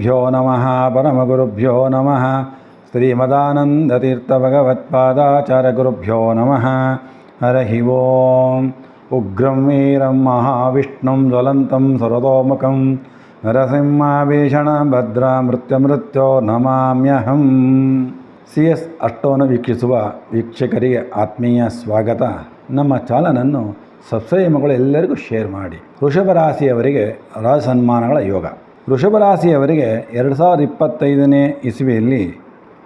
ಗುರುಭ್ಯೋ ನಮಃ ಪರಮಗುರುಭ್ಯೋ ನಮಃ ಶ್ರೀಮದಾನಂದತೀರ್ಥಭಗವತ್ಪಾದಾಚಾರ್ಯಗುರುಭ್ಯೋ ನಮಃ ಹರಹಿ ಓಂ ಉಗ್ರಂ ವೀರಂ ಮಹಾವಿಷ್ಣುಂ ಜ್ವಲಂತಂ సురతోముఖం ನರಸಿಂಹಾಭೀಷಣ ಭದ್ರ ಮೃತ್ಯುಮೃತ್ಯೋ ನಮಾಮ್ಯಹಂ ಸಿ ಎಸ್ ಅಷ್ಟೋನ ವೀಕ್ಷಿಸುವ ವೀಕ್ಷಕರಿಗೆ ಆತ್ಮೀಯ ಸ್ವಾಗತ. ನಮ್ಮ ಚಾಲನನ್ನು ಸಬ್ಸ್ಕ್ರೈಬ್ ಮಗಳು ಎಲ್ಲರಿಗೂ ಶೇರ್ ಮಾಡಿ. ವೃಷಭ ರಾಶಿಯವರಿಗೆ ರಾಜಸನ್ಮಾನಗಳ ಯೋಗ. ವೃಷಭ ರಾಶಿಯವರಿಗೆ ಎರಡು ಸಾವಿರದ ಇಪ್ಪತ್ತೈದನೇ ಇಸವಿಯಲ್ಲಿ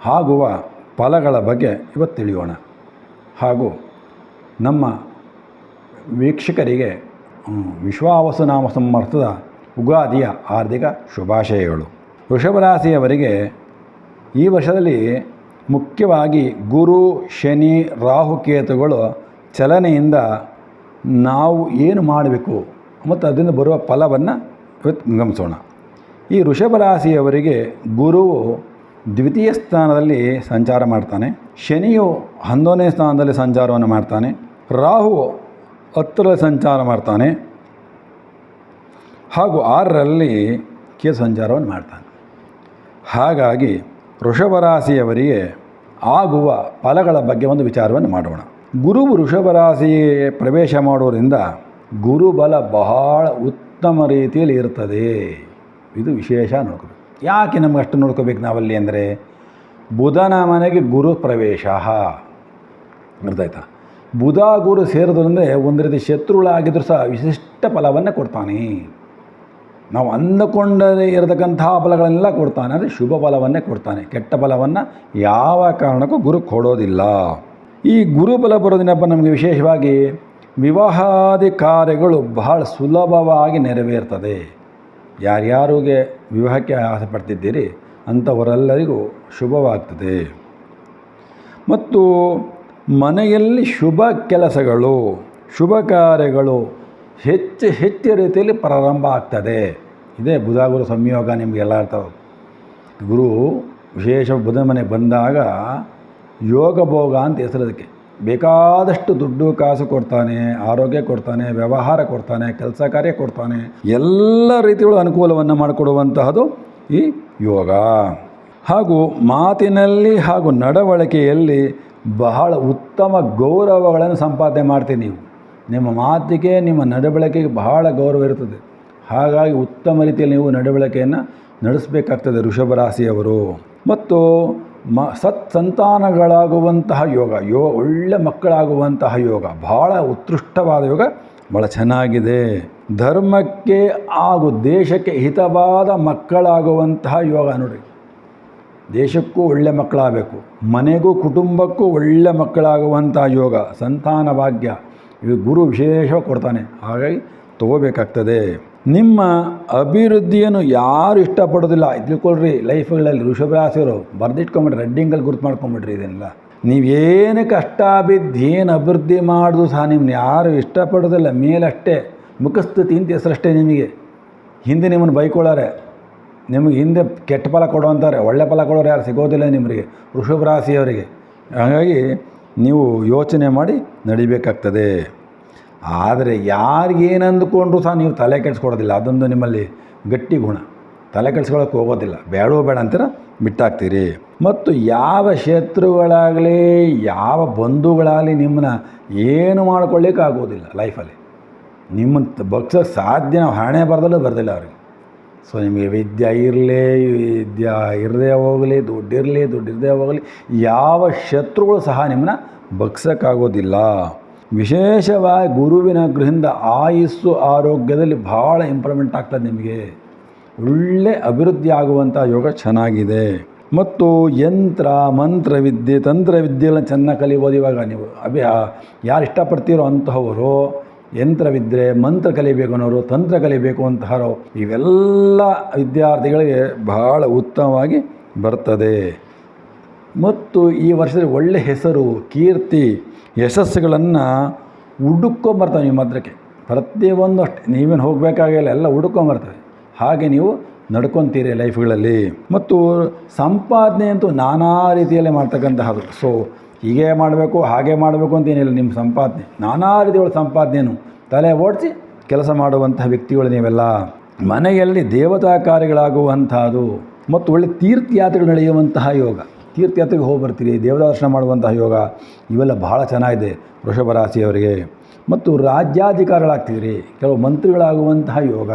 ಆಗುವ ಫಲಗಳ ಬಗ್ಗೆ ಇವತ್ತು ತಿಳಿಯೋಣ. ಹಾಗೂ ನಮ್ಮ ವೀಕ್ಷಕರಿಗೆ ವಿಶ್ವಾವಸನಾಮ ಸಮರ್ಥದ ಉಗಾದಿಯ ಹಾರ್ದಿಕ ಶುಭಾಶಯಗಳು. ವೃಷಭ ರಾಶಿಯವರಿಗೆ ಈ ವರ್ಷದಲ್ಲಿ ಮುಖ್ಯವಾಗಿ ಗುರು, ಶನಿ ರಾಹುಕೇತುಗಳು ಚಲನೆಯಿಂದ ನಾವು ಏನು ಮಾಡಬೇಕು ಮತ್ತು ಅದರಿಂದ ಬರುವ ಫಲವನ್ನು ಇವತ್ತು ಗಮನಿಸೋಣ. ಈ ವೃಷಭ ರಾಶಿಯವರಿಗೆ ಗುರುವು ದ್ವಿತೀಯ ಸ್ಥಾನದಲ್ಲಿ ಸಂಚಾರ ಮಾಡ್ತಾನೆ. ಶನಿಯು ಹನ್ನೊಂದನೇ ಸ್ಥಾನದಲ್ಲಿ ಸಂಚಾರವನ್ನು ಮಾಡ್ತಾನೆ. ರಾಹು ಹತ್ತರಲ್ಲಿ ಸಂಚಾರ ಮಾಡ್ತಾನೆ. ಹಾಗೂ ಆರರಲ್ಲಿ ಕೇ ಸಂಚಾರವನ್ನು ಮಾಡ್ತಾನೆ. ಹಾಗಾಗಿ ವೃಷಭ ರಾಶಿಯವರಿಗೆ ಆಗುವ ಫಲಗಳ ಬಗ್ಗೆ ಒಂದು ವಿಚಾರವನ್ನು ಮಾಡೋಣ. ಗುರು ವೃಷಭ ರಾಶಿ ಪ್ರವೇಶ ಮಾಡೋದ್ರಿಂದ ಗುರುಬಲ ಬಹಳ ಉತ್ತಮ ರೀತಿಯಲ್ಲಿ ಇರ್ತದೆ. ಇದು ವಿಶೇಷ ನೋಡ್ಕೋಬೇಕು ಯಾಕೆ ನಮ್ಗೆ ಅಷ್ಟು ನೋಡ್ಕೋಬೇಕು ನಾವಲ್ಲಿ ಅಂದರೆ ಬುಧನ ಮನೆಗೆ ಗುರು ಪ್ರವೇಶ ಅರ್ಥಾಯ್ತಾ? ಬುಧ ಗುರು ಸೇರಿದ್ರಿಂದ ಒಂದು ರೀತಿ ಶತ್ರುಗಳಾಗಿದ್ದರೂ ಸಹ ವಿಶಿಷ್ಟ ಫಲವನ್ನು ಕೊಡ್ತಾನೆ. ನಾವು ಅಂದುಕೊಂಡೇ ಇರತಕ್ಕಂಥ ಫಲಗಳನ್ನೆಲ್ಲ ಕೊಡ್ತಾನೆ. ಅಂದರೆ ಶುಭ ಫಲವನ್ನೇ ಕೊಡ್ತಾನೆ. ಕೆಟ್ಟ ಫಲವನ್ನು ಯಾವ ಕಾರಣಕ್ಕೂ ಗುರು ಕೊಡೋದಿಲ್ಲ. ಈ ಗುರು ಫಲ ಬರೋದಿನಪ್ಪ ನಮಗೆ ವಿಶೇಷವಾಗಿ ವಿವಾಹಾದಿ ಕಾರ್ಯಗಳು ಬಹಳ ಸುಲಭವಾಗಿ ನೆರವೇರ್ತದೆ. ಯಾರ್ಯಾರಿಗೆ ವಿವಾಹಕ್ಕೆ ಆಸೆ ಪಡ್ತಿದ್ದೀರಿ ಅಂಥವರೆಲ್ಲರಿಗೂ ಶುಭವಾಗ್ತದೆ. ಮತ್ತು ಮನೆಯಲ್ಲಿ ಶುಭ ಕೆಲಸಗಳು, ಶುಭ ಕಾರ್ಯಗಳು ಹೆಚ್ಚು ಹೆಚ್ಚು ರೀತಿಯಲ್ಲಿ ಪ್ರಾರಂಭ ಆಗ್ತದೆ. ಇದೇ ಬುಧ ಗುರು ಸಂಯೋಗ ನಿಮಗೆಲ್ಲ ಇರ್ತದೆ ಗುರು ವಿಶೇಷ ಬುಧ ಮನೆಗೆ ಬಂದಾಗ ಯೋಗ ಭೋಗ ಅಂತ ಹೆಸರದಕ್ಕೆ. ಬೇಕಾದಷ್ಟು ದುಡ್ಡು ಕಾಸು ಕೊಡ್ತಾನೆ, ಆರೋಗ್ಯ ಕೊಡ್ತಾನೆ, ವ್ಯವಹಾರ ಕೊಡ್ತಾನೆ, ಕೆಲಸ ಕಾರ್ಯ ಕೊಡ್ತಾನೆ, ಎಲ್ಲ ರೀತಿಗಳು ಅನುಕೂಲವನ್ನು ಮಾಡಿಕೊಡುವಂತಹದ್ದು ಈ ಯೋಗ. ಹಾಗೂ ಮಾತಿನಲ್ಲಿ ಹಾಗೂ ನಡವಳಿಕೆಯಲ್ಲಿ ಬಹಳ ಉತ್ತಮ ಗೌರವಗಳನ್ನು ಸಂಪಾದನೆ ಮಾಡ್ತೀನಿ ನೀವು. ನಿಮ್ಮ ಮಾತಿಗೆ, ನಿಮ್ಮ ನಡವಳಿಕೆಗೆ ಬಹಳ ಗೌರವ ಇರ್ತದೆ. ಹಾಗಾಗಿ ಉತ್ತಮ ರೀತಿಯಲ್ಲಿ ನೀವು ನಡವಳಿಕೆಯನ್ನು ನಡೆಸಬೇಕಾಗ್ತದೆ ವೃಷಭ ರಾಶಿಯವರು. ಮತ್ತು ಮ ಸತ್ ಸಂತಾನಗಳಾಗುವಂತಹ ಯೋಗ ಯೋ ಒಳ್ಳೆ ಮಕ್ಕಳಾಗುವಂತಹ ಯೋಗ, ಬಹಳ ಉತ್ಕೃಷ್ಟವಾದ ಯೋಗ ಭಾಳ ಚೆನ್ನಾಗಿದೆ. ಧರ್ಮಕ್ಕೆ ಹಾಗೂ ದೇಶಕ್ಕೆ ಹಿತವಾದ ಮಕ್ಕಳಾಗುವಂತಹ ಯೋಗ ನೋಡಿ ದೇಶಕ್ಕೂ ಒಳ್ಳೆ ಮಕ್ಕಳಾಗಬೇಕು, ಮನೆಗೂ ಕುಟುಂಬಕ್ಕೂ ಒಳ್ಳೆ ಮಕ್ಕಳಾಗುವಂಥ ಯೋಗ, ಸಂತಾನ ಭಾಗ್ಯ, ಇದು ಗುರು ವಿಶೇಷ ಕೊಡ್ತಾನೆ. ಹಾಗಾಗಿ ತಗೋಬೇಕಾಗ್ತದೆ. ನಿಮ್ಮ ಅಭಿವೃದ್ಧಿಯನ್ನು ಯಾರು ಇಷ್ಟಪಡೋದಿಲ್ಲ. ತಿಳ್ಕೊಳ್ರಿ, ಲೈಫ್ಗಳಲ್ಲಿ ವೃಷಭ ಬರೆದಿಟ್ಕೊಂಬಿಟ್ರಿ ರೆಡ್ಡಿಂಗಲ್ಲಿ ಗುರುತು ಮಾಡ್ಕೊಂಬಿಡ್ರಿ ಇದನ್ನೆಲ್ಲ. ನೀವೇನು ಕಷ್ಟ ಬಿದ್ದು ಏನು ಅಭಿವೃದ್ಧಿ ಮಾಡಿದ್ರು ಸಹ ನಿಮ್ಮನ್ನ ಯಾರು ಇಷ್ಟಪಡೋದಿಲ್ಲ. ಮೇಲಷ್ಟೇ ಮುಖಸ್ತುತಿ ಇಂತ ಹೆಸರಷ್ಟೇ ನಿಮಗೆ. ಹಿಂದೆ ನಿಮ್ಮನ್ನು ಬೈಕೊಳ್ಳಾರೆ. ನಿಮಗೆ ಹಿಂದೆ ಕೆಟ್ಟ ಫಲ ಕೊಡೋ ಅಂತಾರೆ. ಒಳ್ಳೆ ಫಲ ಕೊಡೋರು ಯಾರು ಸಿಗೋದಿಲ್ಲ ನಿಮಗೆ ವೃಷಭ ರಾಶಿಯವರಿಗೆ ಹಾಗಾಗಿ ನೀವು ಯೋಚನೆ ಮಾಡಿ ನಡಿಬೇಕಾಗ್ತದೆ. ಆದರೆ ಯಾರಿಗೇನು ಅಂದ್ಕೊಂಡ್ರು ಸಹ ನೀವು ತಲೆ ಕೆಡಿಸ್ಕೊಡೋದಿಲ್ಲ. ಅದೊಂದು ನಿಮ್ಮಲ್ಲಿ ಗಟ್ಟಿ ಗುಣ. ತಲೆ ಕೆಡಿಸ್ಕೊಳ್ಳೋಕೆ ಹೋಗೋದಿಲ್ಲ. ಬೇಡೋ ಬೇಡ ಅಂತೀರ ಬಿಟ್ಟಾಗ್ತೀರಿ. ಮತ್ತು ಯಾವ ಶತ್ರುಗಳಾಗಲಿ, ಯಾವ ಬಂಧುಗಳಾಗಲಿ ನಿಮ್ಮನ್ನ ಏನು ಮಾಡ್ಕೊಳ್ಳಿಕ್ಕೆ ಆಗೋದಿಲ್ಲ ಲೈಫಲ್ಲಿ. ನಿಮ್ಮನ್ನು ಬಗ್ಸೋಕ್ಕೆ ಸಾಧ್ಯ ನಾವು ಹಣೆ ಬರೆದಲ್ಲೂ ಬರೆದಿಲ್ಲ ಅವ್ರಿಗೆ. ಸೊ ನಿಮಗೆ ವಿದ್ಯೆ ಇರಲಿ, ವಿದ್ಯೆ ಇರದೇ ಹೋಗಲಿ ದುಡ್ಡಿರಲಿ ದುಡ್ಡಿರದೇ ಹೋಗಲಿ, ಯಾವ ಶತ್ರುಗಳು ಸಹ ನಿಮ್ಮನ್ನ ಬಗ್ಸೋಕ್ಕಾಗೋದಿಲ್ಲ. ವಿಶೇಷವಾಗಿ ಗುರುವಿನ ಗೃಹದಿಂದ ಆಯುಸ್ಸು ಆರೋಗ್ಯದಲ್ಲಿ ಭಾಳ ಇಂಪ್ರೂವ್ಮೆಂಟ್ ಆಗ್ತದೆ ನಿಮಗೆ. ಒಳ್ಳೆ ಅಭಿವೃದ್ಧಿ ಆಗುವಂಥ ಯೋಗ ಚೆನ್ನಾಗಿದೆ. ಮತ್ತು ಯಂತ್ರ, ಮಂತ್ರವಿದ್ಯೆ ತಂತ್ರವಿದ್ಯೆಗಳನ್ನ ಚೆನ್ನಾಗಿ ಕಲಿಬೋದು ಇವಾಗ ನೀವು. ಅಭಿ ಯಾರು ಇಷ್ಟಪಡ್ತೀರೋ ಅಂತಹವರು ಯಂತ್ರವಿದ್ಯೆ ಮಂತ್ರ ಕಲಿಬೇಕು ಅನ್ನೋರು, ತಂತ್ರ ಕಲಿಬೇಕು ಅಂತಹರೋ ಇವೆಲ್ಲ ವಿದ್ಯಾರ್ಥಿಗಳಿಗೆ ಬಹಳ ಉತ್ತಮವಾಗಿ ಬರ್ತದೆ. ಮತ್ತು ಈ ವರ್ಷದಲ್ಲಿ ಒಳ್ಳೆಯ ಹೆಸರು ಕೀರ್ತಿ. ಯಶಸ್ಸುಗಳನ್ನು ಹುಡುಕೊಂಬರ್ತವೆ ನಿಮ್ಮ ಹತ್ರಕ್ಕೆ. ಪ್ರತಿಯೊಂದು ಅಷ್ಟೇ. ನೀವೇನು ಹೋಗಬೇಕಾಗಿಲ್ಲ, ಎಲ್ಲ ಹುಡುಕೊಂಬರ್ತವೆ. ಹಾಗೆ ನೀವು ನಡ್ಕೊತೀರಿ ಲೈಫ್ಗಳಲ್ಲಿ. ಮತ್ತು ಸಂಪಾದನೆ ಅಂತೂ ನಾನಾ ರೀತಿಯಲ್ಲಿ ಮಾಡ್ತಕ್ಕಂತಹದ್ದು ಸೊ ಹೀಗೆ ಮಾಡಬೇಕು, ಹಾಗೆ ಮಾಡಬೇಕು ಅಂತ ಏನಿಲ್ಲ ನಿಮ್ಮ ಸಂಪಾದನೆ. ನಾನಾ ರೀತಿಗಳ ಸಂಪಾದನೆಯನ್ನು ತಲೆ ಓಡಿಸಿ ಕೆಲಸ ಮಾಡುವಂತಹ ವ್ಯಕ್ತಿಗಳು ನೀವೆಲ್ಲ. ಮನೆಯಲ್ಲಿ ದೇವತಾ ಕಾರ್ಯಗಳಾಗುವಂತಹದ್ದು ಮತ್ತು ಒಳ್ಳೆ ತೀರ್ಥಯಾತ್ರೆಗಳು ನಡೆಯುವಂತಹ ಯೋಗ. ತೀರ್ಥಯಾತ್ರೆಗೆ ಹೋಗಿ ಬರ್ತೀರಿ ದೇವದರ್ಶನ ಮಾಡುವಂತಹ ಯೋಗ, ಇವೆಲ್ಲ ಬಹಳ ಚೆನ್ನಾಗಿದೆ ವೃಷಭ ರಾಶಿಯವರಿಗೆ. ಮತ್ತು ರಾಜ್ಯಾಧಿಕಾರಿಗಳಾಗ್ತಿದ್ರಿ ಕೆಲವು ಮಂತ್ರಿಗಳಾಗುವಂತಹ ಯೋಗ,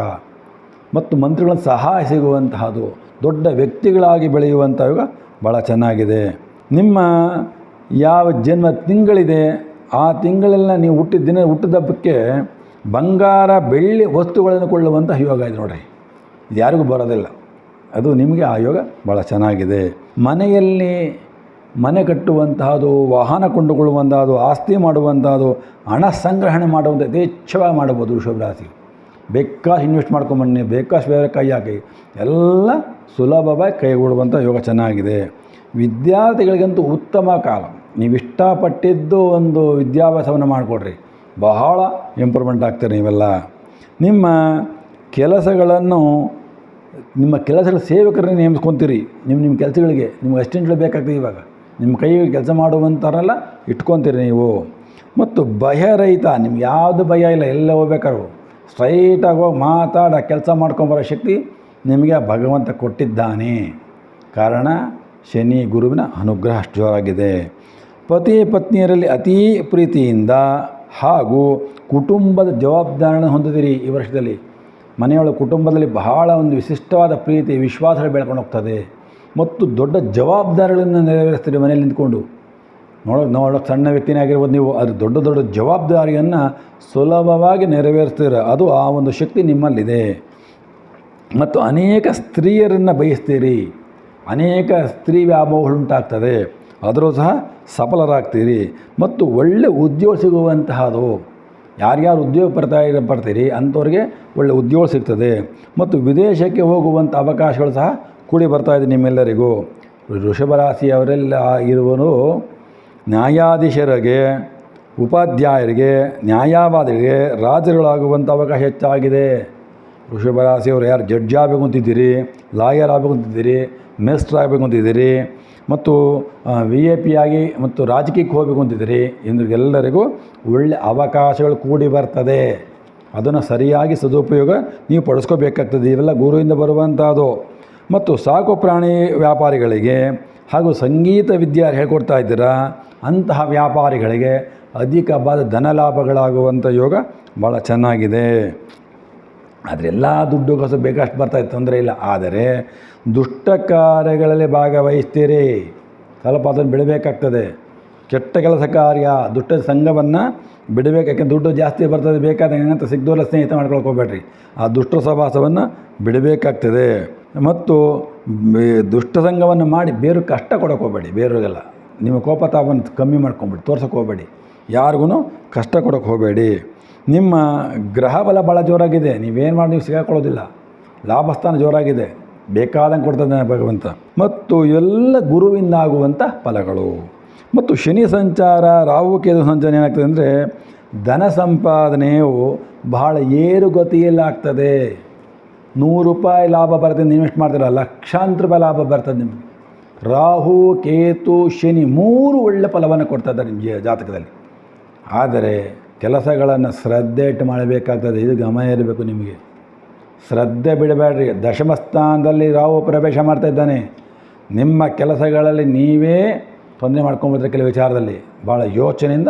ಮತ್ತು ಮಂತ್ರಿಗಳ ಸಹಾಯ ಸಿಗುವಂತಹದ್ದು, ದೊಡ್ಡ ವ್ಯಕ್ತಿಗಳಾಗಿ ಬೆಳೆಯುವಂಥ ಯೋಗ ಭಾಳ ಚೆನ್ನಾಗಿದೆ. ನಿಮ್ಮ ಯಾವ ಜನ್ಮ ತಿಂಗಳಿದೆ, ಆ ತಿಂಗಳೆಲ್ಲ ನೀವು ಹುಟ್ಟಿದ ದಿನ, ಹುಟ್ಟಿದ ಹಬ್ಬಕ್ಕೆ ಬಂಗಾರ, ಬೆಳ್ಳಿ ವಸ್ತುಗಳನ್ನು ಕೊಳ್ಳುವಂಥ ಯೋಗ ಇದೆ ನೋಡಿ ಇದು ಯಾರಿಗೂ ಬರೋದಿಲ್ಲ. ಅದು ನಿಮಗೆ ಆ ಯೋಗ ಭಾಳ ಚೆನ್ನಾಗಿದೆ. ಮನೆಯಲ್ಲಿ ಮನೆ ಕಟ್ಟುವಂತಹದ್ದು ವಾಹನ ಕೊಂಡುಕೊಳ್ಳುವಂತಹದ್ದು ಆಸ್ತಿ ಮಾಡುವಂತಹದ್ದು ಹಣ ಸಂಗ್ರಹಣೆ ಮಾಡುವಂಥ ಯಥೇಚ್ಛವಾಗಿ ಮಾಡಬಹುದು ವೃಷಭ ರಾಶಿ. ಬೇಕಾಷ್ಟು ಇನ್ವೆಸ್ಟ್ ಮಾಡ್ಕೊಂಬನ್ನಿ ಬೇಕಾಷ್ಟು ಬೇರೆ ಕೈ ಹಾಕಿ, ಎಲ್ಲ ಸುಲಭವಾಗಿ ಕೈಗೊಳ್ಳುವಂಥ ಯೋಗ ಚೆನ್ನಾಗಿದೆ. ವಿದ್ಯಾರ್ಥಿಗಳಿಗಂತೂ ಉತ್ತಮ ಕಾಲ. ನೀವು ಇಷ್ಟಪಟ್ಟಿದ್ದು ಒಂದು ವಿದ್ಯಾಭ್ಯಾಸವನ್ನು ಮಾಡಿಕೊಡ್ರಿ. ಬಹಳ ಇಂಪ್ರೂವ್ಮೆಂಟ್ ಆಗ್ತೀರಿ ನೀವೆಲ್ಲ. ನಿಮ್ಮ ಕೆಲಸಗಳನ್ನು ನಿಮ್ಮ ಕೆಲಸಗಳ ಸೇವಕರನ್ನ ನೇಮಿಸ್ಕೊತೀರಿ. ನಿಮ್ಮ ನಿಮ್ಮ ಕೆಲಸಗಳಿಗೆ ನಿಮ್ಗೆ ಅಸ್ಟೆಂಟ್ಗಳು ಬೇಕಾಗ್ತದೆ ಇವಾಗ. ನಿಮ್ಮ ಕೈ ಕೆಲಸ ಮಾಡುವಂತಾರಲ್ಲ ಇಟ್ಕೊತೀರಿ ನೀವು. ಮತ್ತು ಭಯರಹಿತ ನಿಮ್ಗೆ ಯಾವುದು ಭಯ ಇಲ್ಲ, ಎಲ್ಲ ಹೋಗ್ಬೇಕಾದ್ರು ಸ್ಟ್ರೈಟಾಗಿ ಹೋಗಿ ಮಾತಾಡ ಕೆಲಸ ಮಾಡ್ಕೊಂಬರೋ ಶಕ್ತಿ ನಿಮಗೆ ಭಗವಂತ ಕೊಟ್ಟಿದ್ದಾನೆ. ಕಾರಣ ಶನಿ ಗುರುವಿನ ಅನುಗ್ರಹ ಅಷ್ಟು ಜೋರಾಗಿದೆ. ಪತಿ ಪತ್ನಿಯರಲ್ಲಿ ಅತೀ ಪ್ರೀತಿಯಿಂದ ಹಾಗೂ ಕುಟುಂಬದ ಜವಾಬ್ದಾರಿಯನ್ನು ಹೊಂದಿದಿರಿ ಈ ವರ್ಷದಲ್ಲಿ. ಮನೆಯೊಳಗೆ ಕುಟುಂಬದಲ್ಲಿ ಬಹಳ ಒಂದು ವಿಶಿಷ್ಟವಾದ ಪ್ರೀತಿ ವಿಶ್ವಾಸ ಬೆಳ್ಕೊಂಡು ಹೋಗ್ತದೆ. ಮತ್ತು ದೊಡ್ಡ ಜವಾಬ್ದಾರಿಗಳನ್ನು ನೆರವೇರಿಸ್ತೀರಿ ಮನೇಲಿ ನಿಂತ್ಕೊಂಡು. ನೋಡೋ ನೋಡೋಕೆ ಸಣ್ಣ ವ್ಯಕ್ತಿನೇ ಆಗಿರ್ಬೋದು ನೀವು, ಅದು ದೊಡ್ಡ ದೊಡ್ಡ ಜವಾಬ್ದಾರಿಯನ್ನು ಸುಲಭವಾಗಿ ನೆರವೇರಿಸ್ತೀರ, ಅದು ಆ ಒಂದು ಶಕ್ತಿ ನಿಮ್ಮಲ್ಲಿದೆ. ಮತ್ತು ಅನೇಕ ಸ್ತ್ರೀಯರನ್ನು ಬಯಸ್ತೀರಿ. ಅನೇಕ ಸ್ತ್ರೀ ವ್ಯಾಮೋಹಗಳುಂಟಾಗ್ತದೆ ಅದರೂ ಸಹ ಸಫಲರಾಗ್ತೀರಿ. ಮತ್ತು ಒಳ್ಳೆ ಉದ್ಯೋಗ ಸಿಗುವಂತಹದು. ಯಾರ್ಯಾರು ಉದ್ಯೋಗ ಪಡ್ತಾ ಬರ್ತೀರಿ ಅಂಥವ್ರಿಗೆ ಒಳ್ಳೆ ಉದ್ಯೋಗ ಸಿಗ್ತದೆ. ಮತ್ತು ವಿದೇಶಕ್ಕೆ ಹೋಗುವಂಥ ಅವಕಾಶಗಳು ಸಹ ಕೂಡಿ ಬರ್ತಾ ಇದೆ ನಿಮ್ಮೆಲ್ಲರಿಗೂ. ಋಷಭ ರಾಶಿಯವರೆಲ್ಲ ಇರುವನು ನ್ಯಾಯಾಧೀಶರಿಗೆ, ಉಪಾಧ್ಯಾಯರಿಗೆ ನ್ಯಾಯವಾದಿಗೆ ರಾಜರುಗಳಾಗುವಂಥ ಅವಕಾಶ ಹೆಚ್ಚಾಗಿದೆ. ವೃಷಭ ರಾಶಿಯವರು ಯಾರು ಜಡ್ಜ್ ಆಗಬೇಕು ಅಂತಿದ್ದೀರಿ, ಲಾಯರ್ ಆಗಬೇಕು ಅಂತಿದ್ದೀರಿ, ಮೆಸ್ಟ್ರ್ ಆಗಬೇಕು ಅಂತಿದ್ದೀರಿ ಮತ್ತು ವಿ ಎ ಪಿ ಆಗಿ ಮತ್ತು ರಾಜಕೀಯಕ್ಕೆ ಹೋಗಬೇಕು ಅಂತಿದ್ದೀರಿ ಇಂದ್ರಿಗೆಲ್ಲರಿಗೂ ಒಳ್ಳೆ ಅವಕಾಶಗಳು ಕೂಡಿ ಬರ್ತದೆ. ಅದನ್ನು ಸರಿಯಾಗಿ ಸದುಪಯೋಗ ನೀವು ಪಡಿಸ್ಕೋಬೇಕಾಗ್ತದೆ. ಇವೆಲ್ಲ ಗುರುವಿಂದ ಬರುವಂಥದ್ದು ಮತ್ತು ಸಾಕು ಪ್ರಾಣಿ ವ್ಯಾಪಾರಿಗಳಿಗೆ ಹಾಗೂ ಸಂಗೀತ ವಿದ್ಯೆ ಹೇಳ್ಕೊಡ್ತಾ ಇದ್ದೀರಾ, ಅಂತಹ ವ್ಯಾಪಾರಿಗಳಿಗೆ ಅಧಿಕವಾದ ಧನ ಲಾಭಗಳಾಗುವಂಥ ಯೋಗ ಭಾಳ ಚೆನ್ನಾಗಿದೆ. ಆದರೆ ಎಲ್ಲ ದುಡ್ಡು ಕಸ ಬೇಕಷ್ಟು ಬರ್ತಾಯಿತ್ತು ತೊಂದರೆ ಇಲ್ಲ. ಆದರೆ ದುಷ್ಟ ಕಾರ್ಯಗಳಲ್ಲಿ ಭಾಗವಹಿಸ್ತೀರಿ. ಸ್ವಲ್ಪ ಅದನ್ನು ಬಿಡಬೇಕಾಗ್ತದೆ. ಕೆಟ್ಟ ಕೆಲಸ ಕಾರ್ಯ, ದುಷ್ಟ ಸಂಘವನ್ನು ಬಿಡಬೇಕು ದುಡ್ಡು ಜಾಸ್ತಿ ಬರ್ತದೆ, ಬೇಕಾದ ಅಂತ ಸಿಗ್ದೋಲ್ಲ ಸ್ನೇಹಿತ ಮಾಡ್ಕೊಳಕ್ಕೆ ಹೋಗ್ಬೇಡ್ರಿ. ಆ ದುಷ್ಟ ಸಹವಾಸವನ್ನು ಬಿಡಬೇಕಾಗ್ತದೆ. ಮತ್ತು ದುಷ್ಟ ಸಂಘವನ್ನು ಮಾಡಿ ಬೇರೆ ಕಷ್ಟ ಕೊಡೋಕೆ ಹೋಗಬೇಡಿ ನಿಮ್ಮ ಕೋಪ ಕಮ್ಮಿ ಮಾಡ್ಕೊಂಬಿಡಿ, ತೋರ್ಸೋಕೆ ಹೋಗಬೇಡಿ. ಯಾರಿಗೂ ಕಷ್ಟ ಕೊಡೋಕೆ ಹೋಗಬೇಡಿ. ನಿಮ್ಮ ಗ್ರಹ ಬಲ ಭಾಳ ಜೋರಾಗಿದೆ, ನೀವೇನು ಮಾಡಿ ನೀವು ಸಿಗಾಕೊಳ್ಳೋದಿಲ್ಲ. ಲಾಭಸ್ಥಾನ ಜೋರಾಗಿದೆ, ಬೇಕಾದಂಗೆ ಕೊಡ್ತದೆ ಭಗವಂತ. ಮತ್ತು ಎಲ್ಲ ಗುರುವಿಂದ ಆಗುವಂಥ ಫಲಗಳು. ಮತ್ತು ಶನಿ ಸಂಚಾರ, ರಾಹು ಕೇತು ಸಂಚಾರ ಏನಾಗ್ತದೆ ಅಂದರೆ, ಧನ ಸಂಪಾದನೆಯು ಬಹಳ ಏರುಗತಿಯಲ್ಲಾಗ್ತದೆ ನೂರು ರೂಪಾಯಿ ಲಾಭ ಬರ್ತದೆ ನೀವು ಇನ್ವೆಸ್ಟ್ ಮಾಡ್ತೀರ? ಲಕ್ಷಾಂತರ ರೂಪಾಯಿ ಲಾಭ ಬರ್ತದೆ ನಿಮಗೆ. ರಾಹು, ಕೇತು, ಶನಿ ಮೂರು ಒಳ್ಳೆ ಫಲವನ್ನು ಕೊಡ್ತಾ ಇದ್ದಾರೆ ನಿಮ್ಮ ಜೀ- ಜಾತಕದಲ್ಲಿ. ಆದರೆ ಕೆಲಸಗಳನ್ನು ಶ್ರದ್ಧೆ ಇಟ್ಟು ಮಾಡಬೇಕಾಗ್ತದೆ. ಇದು ಗಮನ ಇರಬೇಕು ನಿಮಗೆ. ಶ್ರದ್ಧೆ ಬಿಡಬೇಡ್ರಿ. ದಶಮಸ್ಥಾನದಲ್ಲಿ ರಾಹು ಪ್ರವೇಶ ಮಾಡ್ತಾ ಇದ್ದಾನೆ. ನಿಮ್ಮ ಕೆಲಸಗಳಲ್ಲಿ ನೀವೇ ತೊಂದರೆ ಮಾಡ್ಕೊಂಬಿದ್ರೆ ಕೆಲವು ವಿಚಾರದಲ್ಲಿ. ಭಾಳ ಯೋಚನೆಯಿಂದ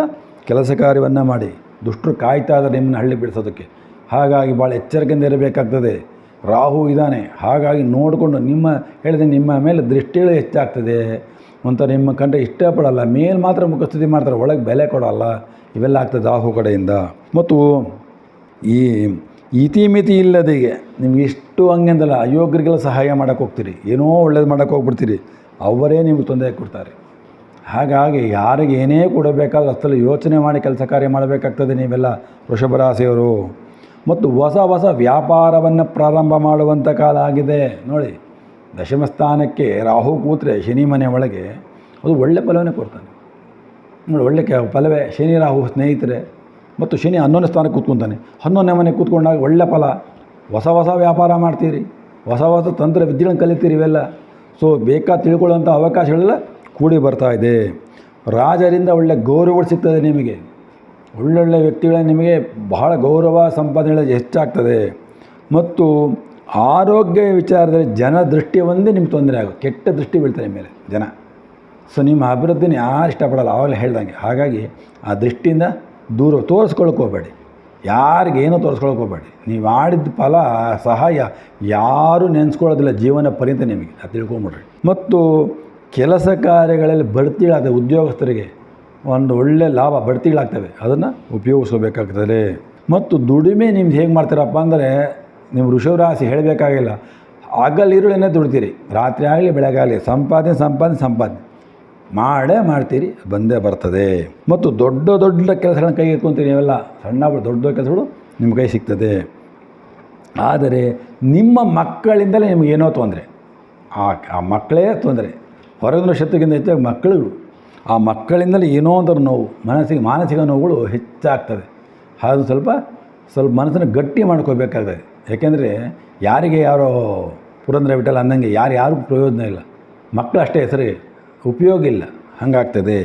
ಕೆಲಸ ಕಾರ್ಯವನ್ನು ಮಾಡಿ. ದುಷ್ಟರು ಕಾಯ್ತಾ ಇದ್ದಾರೆ ನಿಮ್ಮನ್ನ ಹಳ್ಳಿ ಬಿಡಿಸೋದಕ್ಕೆ. ಹಾಗಾಗಿ ಭಾಳ ಎಚ್ಚರಿಕೆಯಿಂದ ಇರಬೇಕಾಗ್ತದೆ. ರಾಹು ಇದ್ದಾನೆ. ಹಾಗಾಗಿ ನೋಡಿಕೊಂಡು ನಿಮ್ಮ ಹೇಳಿದೆ ನಿಮ್ಮ ಮೇಲೆ ದೃಷ್ಟಿಗಳು ಹೆಚ್ಚಾಗ್ತದೆ. ಅಂತ ನಿಮ್ಮ ಕಂಡ್ರೆ ಇಷ್ಟಪಡಲ್ಲ. ಮೇಲೆ ಮಾತ್ರ ಮುಖಸ್ತುತಿ ಮಾಡ್ತಾರೆ. ಒಳಗೆ ಬೆಲೆ ಕೊಡಲ್ಲ. ಇವೆಲ್ಲ ಆಗ್ತದೆ ರಾಹು ಕಡೆಯಿಂದ ಮತ್ತು ಈ ಇತಿಮಿತಿ ಇಲ್ಲದೆಗೆ ನಿಮ್ಗೆ ಇಷ್ಟು ಹಂಗೆಂದಲ್ಲ, ಅಯೋಗ್ಯರಿಗೆಲ್ಲ ಸಹಾಯ ಮಾಡೋಕ್ಕೆ ಹೋಗ್ತೀರಿ. ಏನೋ ಒಳ್ಳೇದು ಮಾಡೋಕ್ಕೆ ಹೋಗ್ಬಿಡ್ತೀರಿ. ಅವರೇ ನಿಮ್ಗೆ ತೊಂದರೆ ಕೊಡ್ತಾರೆ. ಹಾಗಾಗಿ ಯಾರಿಗೆ ಏನೇ ಕೊಡಬೇಕಾದ್ರೂ ಅಷ್ಟಲ್ಲಿ ಯೋಚನೆ ಮಾಡಿ ಕೆಲಸ ಕಾರ್ಯ ಮಾಡಬೇಕಾಗ್ತದೆ ನೀವೆಲ್ಲ ವೃಷಭರಾಶಿಯವರು. ಮತ್ತು ಹೊಸ ಹೊಸ ವ್ಯಾಪಾರವನ್ನು ಪ್ರಾರಂಭ ಮಾಡುವಂಥ ಕಾಲ ಆಗಿದೆ. ನೋಡಿ, ದಶಮ ಸ್ಥಾನಕ್ಕೆ ರಾಹು ಕೂತ್ರೆ ಶನಿ ಮನೆ ಒಳಗೆ ಅದು ಒಳ್ಳೆ ಫಲವನ್ನೇ ಕೊಡ್ತಾನೆ. ಒಳ್ಳೆ ಕೆ ಫಲವೇ ಶನಿ, ರಾಹು ಸ್ನೇಹಿತರೆ. ಮತ್ತು ಶನಿ ಹನ್ನೊಂದನೇ ಸ್ಥಾನಕ್ಕೆ ಕೂತ್ಕೊತಾನೆ. ಹನ್ನೊಂದನೇ ಮನೆ ಕೂತ್ಕೊಂಡಾಗ ಒಳ್ಳೆ ಫಲ. ಹೊಸ ಹೊಸ ವ್ಯಾಪಾರ ಮಾಡ್ತೀರಿ. ಹೊಸ ಹೊಸ ತಂತ್ರ ವಿದ್ಯೆಗಳನ್ನು ಕಲಿತೀರಿ ಇವೆಲ್ಲ. ಸೊ ಬೇಕಾ ತಿಳ್ಕೊಳ್ಳೋಂಥ ಅವಕಾಶಗಳೆಲ್ಲ ಕೂಡಿ ಬರ್ತಾ ಇದೆ. ರಾಜರಿಂದ ಒಳ್ಳೆ ಗೌರವಗಳು ಸಿಗ್ತದೆ ನಿಮಗೆ. ಒಳ್ಳೊಳ್ಳೆ ವ್ಯಕ್ತಿಗಳ ನಿಮಗೆ ಬಹಳ ಗೌರವ ಸಂಪಾದನೆಗಳ ಹೆಚ್ಚಾಗ್ತದೆ. ಮತ್ತು ಆರೋಗ್ಯ ವಿಚಾರದಲ್ಲಿ ಜನ ದೃಷ್ಟಿ ಒಂದೇ ನಿಮ್ಗೆ ತೊಂದರೆ ಆಗುತ್ತೆ ಕೆಟ್ಟ ದೃಷ್ಟಿ ಬೀಳ್ತಾರೆ ಮೇಲೆ ಜನ. ಸೊ ನಿಮ್ಮ ಅಭಿವೃದ್ಧಿನ ಯಾರು ಇಷ್ಟಪಡಲ್ಲ ಆವಾಗಲೇ ಹೇಳ್ದಂಗೆ. ಹಾಗಾಗಿ ಆ ದೃಷ್ಟಿಯಿಂದ ದೂರ ತೋರಿಸ್ಕೊಳಕ್ಕೆ ಹೋಗಬೇಡಿ. ಯಾರಿಗೇನೂ ತೋರಿಸ್ಕೊಳಕ್ಕೆ ಹೋಗಬೇಡಿ. ನೀವು ಮಾಡಿದ ಫಲ, ಸಹಾಯ ಯಾರೂ ನೆನೆಸ್ಕೊಳ್ಳೋದಿಲ್ಲ ಜೀವನ ಪರ್ಯಂತ ನಿಮಗೆ. ಅದು ತಿಳ್ಕೊಂಬಿಡ್ರಿ. ಮತ್ತು ಕೆಲಸ ಕಾರ್ಯಗಳಲ್ಲಿ ಬಡ್ತಿಗಳಾದ ಉದ್ಯೋಗಸ್ಥರಿಗೆ ಒಂದು ಒಳ್ಳೆ ಲಾಭ ಬಡ್ತಿಗಳಾಗ್ತವೆ. ಅದನ್ನು ಉಪಯೋಗಿಸ್ಕೋಬೇಕಾಗ್ತದೆ. ಮತ್ತು ದುಡಿಮೆ ನಿಮ್ದು ಹೇಗೆ ಮಾಡ್ತೀರಪ್ಪ ಅಂದರೆ ನೀವು ಋಷಭರಾಶಿ ಹೇಳಬೇಕಾಗಿಲ್ಲ. ಹಗಲಿರುಳನ್ನೇ ದುಡ್ತೀರಿ. ರಾತ್ರಿ ಆಗಲಿ ಬೆಳಗಾಗಲಿ ಸಂಪಾದನೆ ಸಂಪಾದನೆ ಸಂಪಾದನೆ. ಮಾಡೇ ಮಾಡ್ತೀರಿ, ಬಂದೇ ಬರ್ತದೆ. ಮತ್ತು ದೊಡ್ಡ ದೊಡ್ಡ ಕೆಲಸಗಳನ್ನ ಕೈ ಎತ್ಕೊಂತೀರಿ ನೀವೆಲ್ಲ. ಸಣ್ಣ ದೊಡ್ಡ ದೊಡ್ಡ ಕೆಲಸಗಳು ನಿಮ್ಮ ಕೈ ಸಿಗ್ತದೆ. ಆದರೆ ನಿಮ್ಮ ಮಕ್ಕಳಿಂದಲೇ ನಿಮಗೇನೋ ತೊಂದರೆ. ಆ ಆ ಮಕ್ಕಳೇ ತೊಂದರೆ. ಹೊರಗಿನ ಶತ್ರುಗಿಂತ ಹೆಚ್ಚಾಗಿ ಮಕ್ಕಳುಗಳು. ಆ ಮಕ್ಕಳಿಂದಲೇ ಏನೋ ಒಂಥರ ನೋವು, ಮನಸ್ಸಿಗೆ, ಮಾನಸಿಕ ನೋವುಗಳು ಹೆಚ್ಚಾಗ್ತದೆ. ಅದು ಸ್ವಲ್ಪ ಸ್ವಲ್ಪ ಮನಸ್ಸನ್ನು ಗಟ್ಟಿ ಮಾಡ್ಕೋಬೇಕಾಗ್ತದೆ. ಯಾಕೆಂದರೆ ಯಾರಿಗೆ ಯಾರೋ ಪುರಂದ್ರ ಬಿಟ್ಟಲ್ಲ ಅಂದಂಗೆ ಯಾರು ಯಾರಿಗೂ ಪ್ರಯೋಜನ ಇಲ್ಲ. ಮಕ್ಕಳು ಅಷ್ಟೇ ಹೆಸರಿಗೆ ಉಪಯೋಗ ಇಲ್ಲ. ಹಾಗಾಗ್ತದೆ.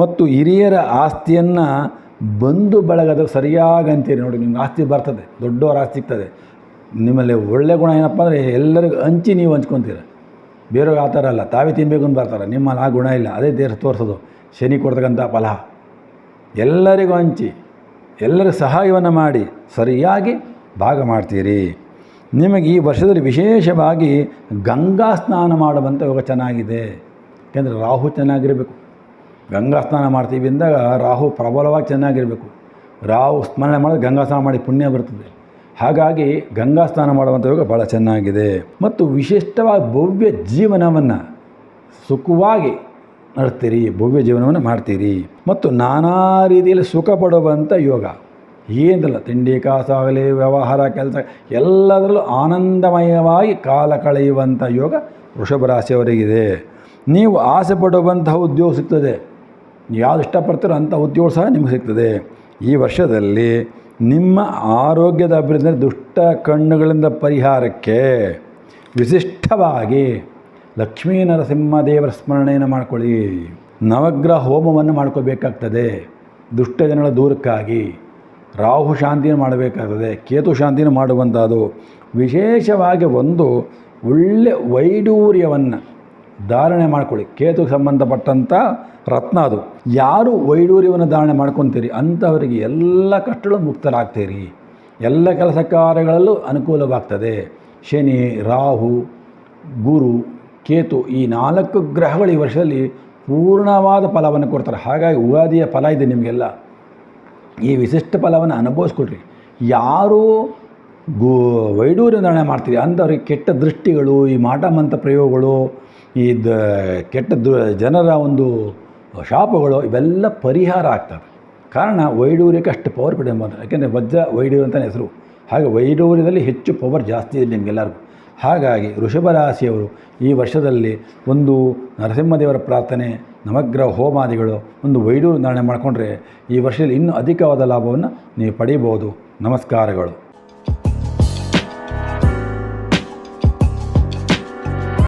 ಮತ್ತು ಹಿರಿಯರ ಆಸ್ತಿಯನ್ನು ಬಂದು ಬಳಗದ ಸರಿಯಾಗಿ ಅಂತೀರಿ ನೋಡಿ, ನಿಮ್ಗೆ ಆಸ್ತಿ ಬರ್ತದೆ, ದೊಡ್ಡವರ ಆಸ್ತಿ ಸಿಗ್ತದೆ. ನಿಮ್ಮಲ್ಲಿ ಒಳ್ಳೆ ಗುಣ ಏನಪ್ಪ ಅಂದರೆ, ಎಲ್ಲರಿಗೂ ಹಂಚಿ ನೀವು ಹಂಚ್ಕೊತೀರ. ಬೇರೆಯವ್ರಿಗೆ ಆ ಥರ ಅಲ್ಲ, ತಾವೇ ತಿನ್ನಬೇಕು ಅಂತ ಬರ್ತಾರೆ. ನಿಮ್ಮಲ್ಲಿ ಆ ಗುಣ ಇಲ್ಲ, ಅದೇ ದೇಶ ತೋರಿಸೋದು. ಶನಿ ಕೊಡ್ತಕ್ಕಂಥ ಫಲ ಎಲ್ಲರಿಗೂ ಹಂಚಿ, ಎಲ್ಲರಿಗೂ ಸಹಾಯವನ್ನು ಮಾಡಿ, ಸರಿಯಾಗಿ ಭಾಗ ಮಾಡ್ತೀರಿ. ನಿಮಗೆ ಈ ವರ್ಷದಲ್ಲಿ ವಿಶೇಷವಾಗಿ ಗಂಗಾ ಸ್ನಾನ ಮಾಡುವಂಥ ಯೋಗ ಚೆನ್ನಾಗಿದೆ. ಯಾಕೆಂದರೆ ರಾಹು ಚೆನ್ನಾಗಿರಬೇಕು. ಗಂಗಾ ಸ್ನಾನ ಮಾಡ್ತೀವಿ ಅಂದಾಗ ರಾಹು ಪ್ರಬಲವಾಗಿ ಚೆನ್ನಾಗಿರಬೇಕು. ರಾಹು ಸ್ಮರಣೆ ಮಾಡಿದ್ರೆ ಗಂಗಾ ಸ್ನಾನ ಮಾಡಿ ಪುಣ್ಯ ಬರ್ತದೆ. ಹಾಗಾಗಿ ಗಂಗಾ ಸ್ನಾನ ಮಾಡುವಂಥ ಯೋಗ ಭಾಳ ಚೆನ್ನಾಗಿದೆ. ಮತ್ತು ವಿಶಿಷ್ಟವಾಗಿ ಭವ್ಯ ಜೀವನವನ್ನು ಸುಖವಾಗಿ ನಡೆಸ್ತೀರಿ ಭವ್ಯ ಜೀವನವನ್ನು ಮಾಡ್ತೀರಿ. ಮತ್ತು ನಾನಾ ರೀತಿಯಲ್ಲಿ ಸುಖ ಪಡುವಂಥ ಯೋಗ. ಏನಿಲ್ಲ, ತಿಂಡಿ ಕಾಸಾಗಲಿ, ವ್ಯವಹಾರ, ಕೆಲಸ, ಎಲ್ಲದರಲ್ಲೂ ಆನಂದಮಯವಾಗಿ ಕಾಲ ಕಳೆಯುವಂಥ ಯೋಗ ವೃಷಭ ರಾಶಿಯವರಿಗಿದೆ. ನೀವು ಆಸೆ ಪಡುವಂತಹ ಉದ್ಯೋಗ ಸಿಗ್ತದೆ. ನೀವು ಯಾವ್ದು ಇಷ್ಟಪಡ್ತೀರೋ ಅಂಥ ಉದ್ಯೋಗ ಸಹ ನಿಮಗೆ ಸಿಗ್ತದೆ. ಈ ವರ್ಷದಲ್ಲಿ ನಿಮ್ಮ ಆರೋಗ್ಯದ ಅಭಿವೃದ್ಧಿ ದುಷ್ಟ ಕಣ್ಣುಗಳಿಂದ ಪರಿಹಾರಕ್ಕೆ ವಿಶಿಷ್ಟವಾಗಿ ಲಕ್ಷ್ಮೀ ನರಸಿಂಹದೇವರ ಸ್ಮರಣೆಯನ್ನು ಮಾಡ್ಕೊಳ್ಳಿ. ನವಗ್ರಹ ಹೋಮವನ್ನು ಮಾಡ್ಕೋಬೇಕಾಗ್ತದೆ. ದುಷ್ಟ ಜನಗಳ ದೂರಕ್ಕಾಗಿ ರಾಹು ಶಾಂತಿಯನ್ನು ಮಾಡಬೇಕಾಗ್ತದೆ. ಕೇತು ಶಾಂತಿಯನ್ನು ಮಾಡುವಂಥದ್ದು. ವಿಶೇಷವಾಗಿ ಒಂದು ಒಳ್ಳೆ ವೈಡೂರ್ಯವನ್ನು ಧಾರಣೆ ಮಾಡ್ಕೊಳ್ಳಿ. ಕೇತುಗೆ ಸಂಬಂಧಪಟ್ಟಂಥ ರತ್ನ ಅದು. ಯಾರು ವೈಡೂರ್ಯವನ್ನು ಧಾರಣೆ ಮಾಡ್ಕೊತೀರಿ? ಅಂಥವರಿಗೆ ಎಲ್ಲ ಕಷ್ಟಗಳು ಮುಕ್ತರಾಗ್ತೀರಿ. ಎಲ್ಲ ಕೆಲಸ ಕಾರ್ಯಗಳಲ್ಲೂ ಅನುಕೂಲವಾಗ್ತದೆ. ಶನಿ, ರಾಹು, ಗುರು, ಕೇತು ಈ ನಾಲ್ಕು ಗ್ರಹಗಳು ಈ ವರ್ಷದಲ್ಲಿ ಪೂರ್ಣವಾದ ಫಲವನ್ನು ಕೊಡ್ತಾರೆ. ಹಾಗಾಗಿ ಉಗಾದಿಯ ಫಲ ಇದೆ ನಿಮಗೆಲ್ಲ. ಈ ವಿಶಿಷ್ಟ ಫಲವನ್ನು ಅನುಭವಿಸ್ಕೊಡ್ರಿ ಯಾರು ಗೋ ವೈಡೂರ್ಯ ಧಾರಣೆ ಮಾಡ್ತೀರಿ? ಅಂಥವ್ರಿಗೆ ಕೆಟ್ಟ ದೃಷ್ಟಿಗಳು, ಈ ಮಾಟ ಮಂತ್ರ ಪ್ರಯೋಗಗಳು ಈ ದ ಕೆಟ್ಟ ದು ಜನರ ಒಂದು ಶಾಪಗಳು ಇವೆಲ್ಲ ಪರಿಹಾರ ಆಗ್ತವೆ. ಕಾರಣ ವೈಡೂರಿಗೆ ಅಷ್ಟು ಪವರ್ ಕೊಡಿ ಅಂತ ಯಾಕೆಂದರೆ ವಜ್ರ ವೈಡೂರು ಅಂತಲೇ ಹೆಸರು. ಹಾಗೆ ವೈಡೂರ್ಯದಲ್ಲಿ ಹೆಚ್ಚು ಪವರ್ ಜಾಸ್ತಿ ಇದೆ ನಿಮಗೆಲ್ಲರಿಗೂ ಹಾಗಾಗಿ ವೃಷಭ ರಾಶಿಯವರು ಈ ವರ್ಷದಲ್ಲಿ ಒಂದು ನರಸಿಂಹದೇವರ ಪ್ರಾರ್ಥನೆ, ನವಗ್ರಹ ಹೋಮಾದಿಗಳು ಒಂದು ವೈಡೂರು ಧಾರಣೆ ಮಾಡಿಕೊಂಡ್ರೆ ಈ ವರ್ಷದಲ್ಲಿ ಇನ್ನೂ ಅಧಿಕವಾದ ಲಾಭವನ್ನು ನೀವು ಪಡೆಯಬಹುದು ನಮಸ್ಕಾರಗಳು.